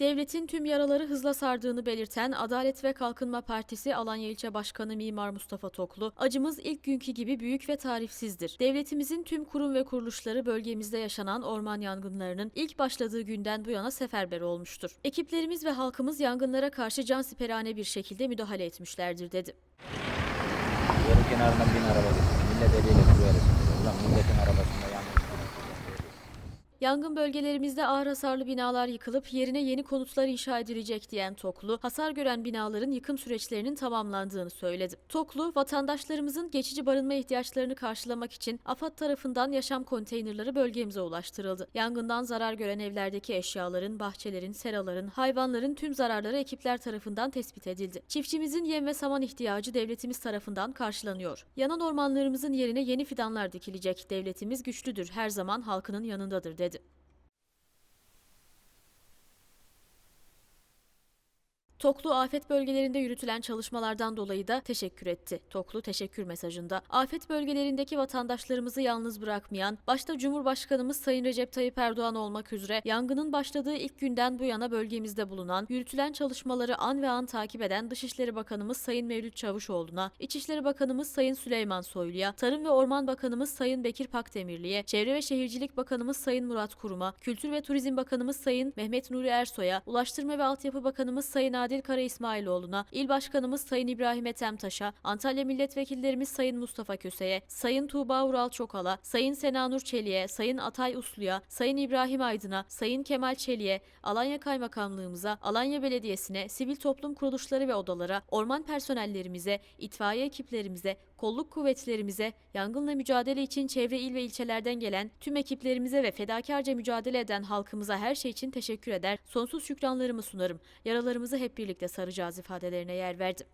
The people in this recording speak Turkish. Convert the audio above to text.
Devletin tüm yaraları hızla sardığını belirten Adalet ve Kalkınma Partisi Alanya İlçe Başkanı Mimar Mustafa Toklu, acımız ilk günkü gibi büyük ve tarifsizdir. Devletimizin tüm kurum ve kuruluşları bölgemizde yaşanan orman yangınlarının ilk başladığı günden bu yana seferber olmuştur. Ekiplerimiz ve halkımız yangınlara karşı cansiperane bir şekilde müdahale etmişlerdir dedi. Yol kenarından bin araba geçti. Millet eliyle duruyor. Ulan milletin arabasında yanlış. Yangın bölgelerimizde ağır hasarlı binalar yıkılıp yerine yeni konutlar inşa edilecek diyen Toklu, hasar gören binaların yıkım süreçlerinin tamamlandığını söyledi. Toklu, vatandaşlarımızın geçici barınma ihtiyaçlarını karşılamak için AFAD tarafından yaşam konteynerları bölgemize ulaştırıldı. Yangından zarar gören evlerdeki eşyaların, bahçelerin, seraların, hayvanların tüm zararları ekipler tarafından tespit edildi. Çiftçimizin yem ve saman ihtiyacı devletimiz tarafından karşılanıyor. Yanan ormanlarımızın yerine yeni fidanlar dikilecek. Devletimiz güçlüdür, her zaman halkının yanındadır dedi. good Toklu afet bölgelerinde yürütülen çalışmalardan dolayı da teşekkür etti. Toklu teşekkür mesajında afet bölgelerindeki vatandaşlarımızı yalnız bırakmayan, başta Cumhurbaşkanımız Sayın Recep Tayyip Erdoğan olmak üzere yangının başladığı ilk günden bu yana bölgemizde bulunan, yürütülen çalışmaları an ve an takip eden Dışişleri Bakanımız Sayın Mevlüt Çavuşoğlu'na, İçişleri Bakanımız Sayın Süleyman Soylu'ya, Tarım ve Orman Bakanımız Sayın Bekir Pakdemirli'ye, Çevre ve Şehircilik Bakanımız Sayın Murat Kurum'a, Kültür ve Turizm Bakanımız Sayın Mehmet Nuri Ersoy'a, Ulaştırma ve Altyapı Bakanımız Sayın Adil Kara İsmailoğlu'na, İl Başkanımız Sayın İbrahim Ethem Taş'a, Antalya Milletvekillerimiz Sayın Mustafa Köse'ye, Sayın Tuğba Ural Çokal'a, Sayın Senanur Çelik'e, Sayın Atay Uslu'ya, Sayın İbrahim Aydın'a, Sayın Kemal Çelik'e, Alanya Kaymakamlığımıza, Alanya Belediyesi'ne, sivil toplum kuruluşları ve odalara, orman personellerimize, itfaiye ekiplerimize, kolluk kuvvetlerimize, yangınla mücadele için çevre il ve ilçelerden gelen tüm ekiplerimize ve fedakarca mücadele eden halkımıza her şey için teşekkür eder, sonsuz şükranlarımı sunarım. Yaralarımızı hep birlikte saracağız ifadelerine yer verdi.